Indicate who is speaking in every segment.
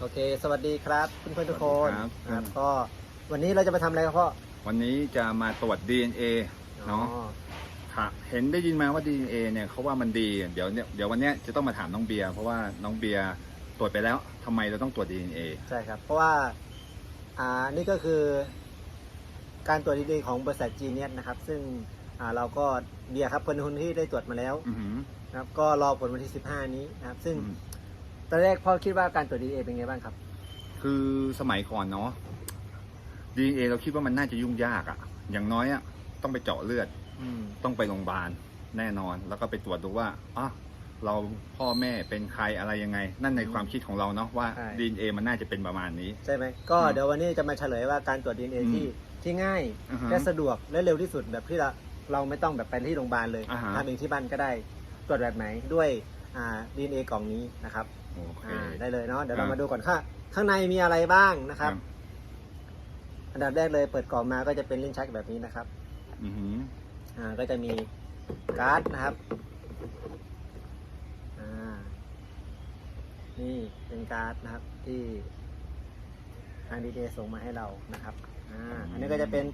Speaker 1: โอเค สวัสดีครับเพื่อนๆทุกคน
Speaker 2: สวัสดีครับ
Speaker 1: ครับก็วันนี้เราจะมาทำอะไรครับพ่อ
Speaker 2: วันนี้จะมาตรวจ DNA เนาะ
Speaker 1: อ๋อ
Speaker 2: ค่ะเห็นได้ยินมาว่า DNA เนี่ยเขาว่ามันดี เดี๋ยวเนี่ยเดี๋ยววันเนี้ยจะต้องมาถามน้องเบียร์เพราะว่าน้องเบียร์ตรวจไปแล้วทำไมเราต้องตรวจ DNA
Speaker 1: ใช่ครับ เพราะว่า อ่า นี่ก็คือ การตรวจดีๆของบริษัทจีเนียนะครับ ซึ่ง อ่า เราก็เบียร์ครับเป็นคนที่ได้ตรวจมาแล้ว
Speaker 2: อือหือ
Speaker 1: นะครับ ก็รอผลวันที่ 15 นี้นะครับ ซึ่ง
Speaker 2: อืม
Speaker 1: ตอนแรกพ่อคิดว่าการตรวจดีเอเป็นไงบ้างครับ
Speaker 2: คือสมัยก่อนเนาะ DNA เราคิดว่ามันน่าจะยุ่งยากอะอย่างน้อยอะต้องไปเจาะเลือด
Speaker 1: อืม
Speaker 2: ต้องไปโรงพยาบาลแน่นอน แล้วก็ไปตรวจดูว่าอะเราพ่อแม่เป็นใครอะไรยังไง นั่นในความคิดของเราเนาะว่า
Speaker 1: ใช่
Speaker 2: DNA มันน่าจะเป็นประมาณนี้
Speaker 1: ใช่ไหมก็
Speaker 2: อืม
Speaker 1: เดี๋ยววันนี้จะมาเฉลยว่าการตรวจดีเอ
Speaker 2: อืม
Speaker 1: ที่ที่ง่าย
Speaker 2: อือฮะ
Speaker 1: และสะดวกและเร็วที่สุดแบบที่เราเราไม่ต้องแบบไปที่โรงพยาบาลเลย
Speaker 2: อ่าฮะ
Speaker 1: ทำเองที่บ้านก็ได้ ตรวจแบบไหนด้วย อ่าดีเอกล่องนี้นะครับ
Speaker 2: โอเค
Speaker 1: อ่าได้เลยเนาะเดี๋ยว
Speaker 2: ครั
Speaker 1: เรา
Speaker 2: บ
Speaker 1: มาดูก่อนค่ะข้างในมีอะไรบ้างนะครับ
Speaker 2: ครับ
Speaker 1: อันดับแรกเลยเปิดกล่องมาก็จะเป็นลิ้นชักแบบนี้นะครับ
Speaker 2: อือหือ
Speaker 1: อ่าก็จะมีการ์ดนะครับ อ่า นี่เป็นการ์ดนะครับที่ทางดีเส่งมาให้เรานะครับ อ่า อันนี้ก็จะเป็น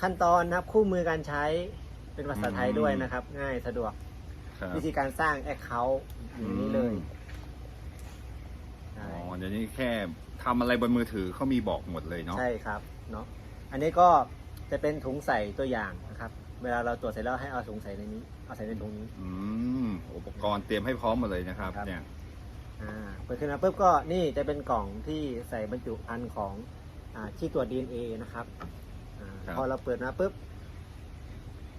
Speaker 1: ขั้นตอนนะครับคู่มือการใช้เป็นภาษาไทยด้วยนะครับ ง่ายสะดวก
Speaker 2: ครับ
Speaker 1: วิธีการสร้างแอคเคาท์อยู่ในนี้เลย
Speaker 2: อืม
Speaker 1: ใช่
Speaker 2: อ๋อเดี๋ยวนี้แค่ทำอะไรบนมือถือเขามีบอกหมดเลยเนาะ
Speaker 1: ใช่ครับเนาะอันนี้ก็จะเป็นถุงใส่ตัวอย่างนะครับ เวลาเราตรวจเสร็จแล้วให้เอาถุงใส่ในนี้ เอาใส่ในถุงนี้
Speaker 2: อืม อุปกรณ์เตรียมให้พร้อมหมดเลยนะครับ
Speaker 1: ครับ
Speaker 2: เนี่ย
Speaker 1: อ่าเปิดขึ้นมาปุ๊บก็นี่จะเป็นกล่องที่ใส่บรรจุภัณฑ์ของอ่าที่ตรวจ DNA นะครับอาพอเราเปิดมาปุ๊บ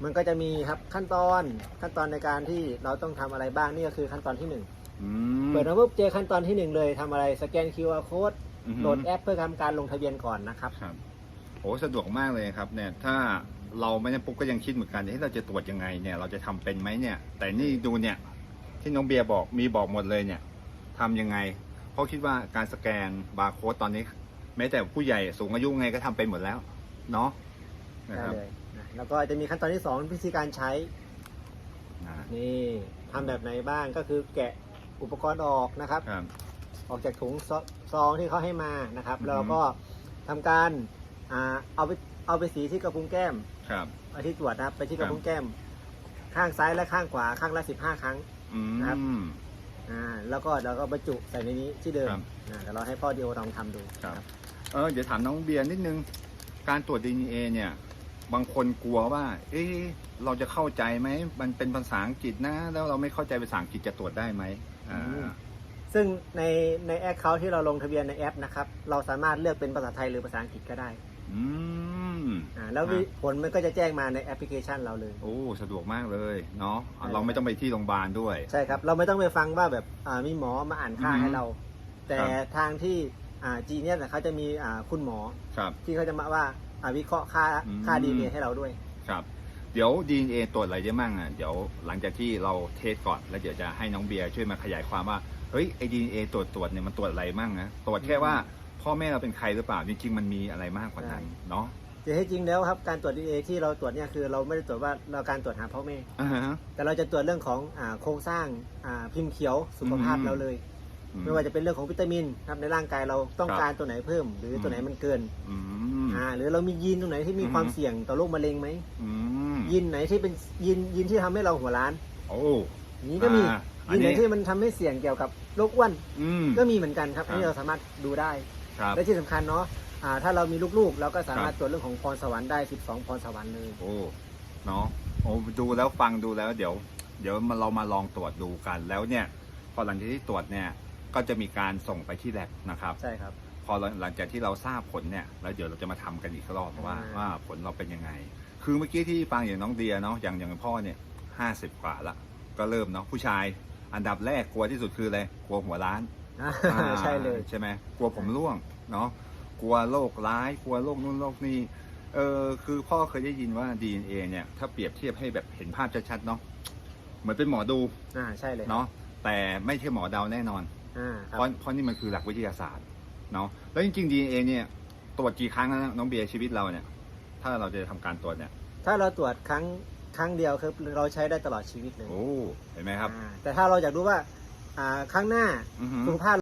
Speaker 1: มันก็จะมีครับขั้นตอนขั้นตอนในการที่เราต้องทำอะไรบ้างนี่ก็คือขั้นตอนที่หนึ่ง
Speaker 2: อืม
Speaker 1: เปิดมาปุ๊บเจอขั้นตอนที่หนึ่งเลยทำอะไรสแกน QR code
Speaker 2: อือหือ
Speaker 1: โหลดแอปเพื่อทำการลงทะเบียนก่อนนะครับ
Speaker 2: ครับโอ้สะดวกมากเลยครับเนี่ยถ้าเราไม่ได้ปุ๊บก็ยังคิดเหมือนกันที่เราจะตรวจยังไงเนี่ยเราจะทำเป็นไหมเนี่ย แต่นี่ดูเนี่ยที่น้องเบียร์บอกมีบอกหมดเลยเนี่ยทำยังไง เพราะคิดว่าการสแกนบาร์โค้ดตอนนี้ แม้แต่ผู้ใหญ่สูงอายุไงก็ทำเป็นหมดแล้ว เนาะนะ
Speaker 1: ได้
Speaker 2: ครับ
Speaker 1: เลย นะแล้วก็จะมีขั้นตอนที่สองวิธีการใช้
Speaker 2: อ่า
Speaker 1: นี่ทำแบบไหนบ้างก็คือแกะอุปกรณ์ออกนะครับ
Speaker 2: ครับ
Speaker 1: ออกจากถุงซซองที่เขาให้มานะครับ
Speaker 2: อือฮึ
Speaker 1: แล้วเราก็ทำการอ่าเอาไปเอาไปสีที่กระพุ้งแก้ม
Speaker 2: ครับ
Speaker 1: เอาที่ตรวจนะครับ ไปที่ก
Speaker 2: ครั
Speaker 1: ระ
Speaker 2: บ
Speaker 1: พุ้งแก้ม ข้างซ้ายและข้างขวาข้างละสิบห้าครั้ง
Speaker 2: อื
Speaker 1: ครับ
Speaker 2: ม
Speaker 1: อ่าแล้วก็เราก็บรรจุใส่ในนี้ที่เดิม
Speaker 2: ครับ
Speaker 1: อ่าเดี๋ยวเราให้พ่อเดียวลองทำดู
Speaker 2: ครับ เออเดี๋ยวถามน้องเบียร์นิดนึง การตรวจ DNA เนี่ย บางคนกลัวว่า เอ๊ะเราจะเข้าใจไหม มันเป็นภาษาอังกฤษนะ แล้วเราไม่เข้าใจภาษาอังกฤษจะตรวจได้ไหมอ่า
Speaker 1: ซึ่งในในแอคเคาท์ที่เราลงทะเบียนในแอปนะครับ เราสามารถเลือกเป็นภาษาไทยหรือภาษาอังกฤษก็ได้
Speaker 2: อืม
Speaker 1: อ่าแล้ววิ
Speaker 2: อะ
Speaker 1: ผลมันก็จะแจ้งมาในแอปพลิเคชันเราเลย
Speaker 2: โอ้สะดวกมากเลยเนาะ
Speaker 1: ใช่
Speaker 2: เราไม่ต้องไปที่โรงพยาบาลด้วย
Speaker 1: ใช่ครับ เราไม่ต้องไปฟังว่าแบบอ่ามีหมอมาอ่านค่า
Speaker 2: อือฮึ
Speaker 1: ให้เรา แต่
Speaker 2: ครับ
Speaker 1: ทางที่อ่าจีเนี่ยเขาจะมีอ่าคุณหมอ
Speaker 2: ครับ
Speaker 1: ที่เขาจะมาว่า อ่าวิเคราะห์ค่า
Speaker 2: อืม
Speaker 1: ค่าดีเให้เราด้วย
Speaker 2: ครับ เดี๋ยว DNA ตรวจอะไรได้มั่งอะ เดี๋ยวหลังจากที่เราเทสก่อน แล้วเดี๋ยวจะให้น้องเบียร์ช่วยมาขยายความว่า เฮ้ย ไอ้ DNA ตรวจตรวจเนี่ยมันตรวจอะไรมั่งนะ ตรวจแค่ว่าพ่อแม่เราเป็นใครหรือเปล่า จริงๆ มันมีอะไรมากกว่านั้น เนาะ
Speaker 1: แต่ที่จริงแล้วครับการตรวจดีเที่เราตรวจเนี่ยคือเราไม่ได้ตรวจว่าเราการตรวจหาพ่อแม่
Speaker 2: อ่าฮะ
Speaker 1: แต่เราจะตรวจเรื่องของอ่าโครงสร้างอ่าพิมพ์เขียวสุขภาพ
Speaker 2: อืม
Speaker 1: เราเลย
Speaker 2: อื
Speaker 1: ไม่ว่าจะเป็นเรื่องของวิตามินครับในร่างกายเราต้อง
Speaker 2: ครับ
Speaker 1: การตัวไหนเพิ่ม หรืออ
Speaker 2: ม
Speaker 1: ตัวไหนมันเกิน
Speaker 2: อืม
Speaker 1: อ่าหรือเรามียีนตรงไหนที่มี
Speaker 2: อืม
Speaker 1: ความเสี่ยงต่อโรคมะเร็งไหม
Speaker 2: อืม
Speaker 1: ยีนไหนที่เป็นยีนยีนที่ทำให้เราหัวล้าน
Speaker 2: โอ้
Speaker 1: อย่างนี้ก็มี
Speaker 2: อ่าอัน
Speaker 1: ยีนไหน
Speaker 2: นี้
Speaker 1: ที่มันทำให้เสี่ยงเกี่ยวกับโรคอ้วน
Speaker 2: อืม
Speaker 1: ก็มีเหมือนกันครับ
Speaker 2: ครับ
Speaker 1: อันนี้เราสามารถดูได้
Speaker 2: ครับ
Speaker 1: และที่สำคัญเนาะอ่าถ้าเรามีลูกๆ เราก็สามารถ
Speaker 2: ครับ
Speaker 1: ตรวจเรื่องของพรสวรรค์ได้ 12 พรสวรรค์เลย
Speaker 2: โอ้เนาะโอ้ดูแล้วฟังดูแล้วเดี๋ยว เดี๋ยวมาเรามาลองตรวจดูกันแล้วเนี่ยพอหลังจากที่ตรวจเนี่ย ก็จะมีการส่งไปที่แลบนะครับ
Speaker 1: ใช่ครับ
Speaker 2: พอหลังจากที่เราทราบผลเนี่ยแล้วเดี๋ยวเราจะมาทำกันอีกรอบว่า
Speaker 1: อ่า
Speaker 2: ว่าผลเราเป็นยังไง คือเมื่อกี้ที่ฟังอย่างน้องเดียเนาะอย่างอย่างพ่อเนี่ยห้าสิบกว่าละก็เริ่มเนาะผู้ชาย อันดับแรกกลัวที่สุดคืออะไรกลัวหัวล้าน
Speaker 1: อ่า
Speaker 2: อ่า
Speaker 1: ใช่เลย
Speaker 2: ใช่ไหมกลัวผมร่วงเนาะกลัวโรคร้ายกลัวโรคนู่นโรคนี่เออคือพ่อเคยได้ยินว่า DNA เนี่ยถ้าเปรียบเทียบให้แบบเห็นภาพชัดๆเนาะเหมือนเป็นหมอดู
Speaker 1: อ่าใช่เลย
Speaker 2: เนาะแต่ไม่ใช่หมอเดาแน่นอน
Speaker 1: อ่าค
Speaker 2: เพ
Speaker 1: รับ
Speaker 2: ราะเพราะนี่มันคือหลักวิทยาศาสตร์เนาะแล้วจริงๆ DNA เนี่ยตรวจกี่ครั้งนะน้องเบียร์ชีวิตเราเนี่ย ถ้าเราจะทำการตรวจเนี่ย
Speaker 1: ถ้าเราตรวจครั้งครั้งเดียวคือเราใช้ได้ตลอดชีวิตเลย
Speaker 2: โอ้เห็นไหมครับ
Speaker 1: อ่าแต่ถ้าเราอยากรู้ว่าอ่าครั้งหน้า
Speaker 2: อือหือ
Speaker 1: สุขภาพ